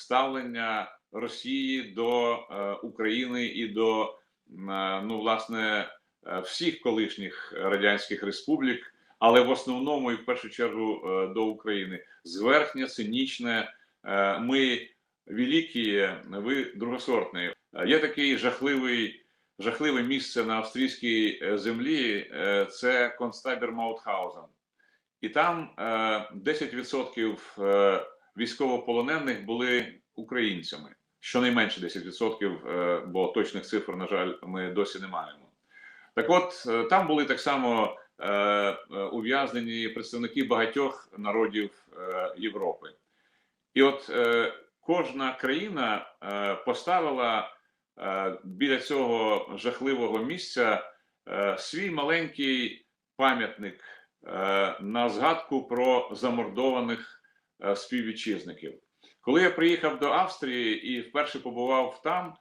ставлення Росії до е, України і до е, ну власне е, всіх колишніх радянських республік, але в основному і в першу чергу до України зверхнє, цинічне. Ми великі, ви другосортні. Є такий жахливий, жахливе місце на австрійській землі. Це концтабір Маутхаузен. І там е, 10% е, військовополонених були українцями. Щонайменше 10%, е, бо точних цифр, на жаль, ми досі не маємо. Так от, е, там були так само е, ув'язнені представники багатьох народів Європи. І от кожна країна поставила біля цього жахливого місця свій маленький пам'ятник на згадку про замордованих співвітчизників. Коли я приїхав до Австрії і вперше побував там,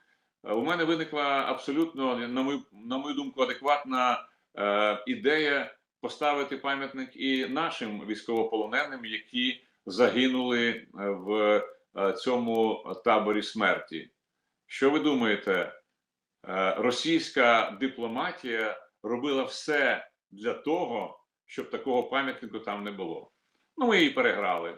е, у мене виникла абсолютно, на мою, на мою думку, адекватна е, ідея поставити пам'ятник і нашим військовополоненим, які загинули е, в е, цьому таборі смерті. Що ви думаєте? Е, Російська дипломатія робила все для того, щоб такого пам'ятнику там не було. Ну, ми її переграли.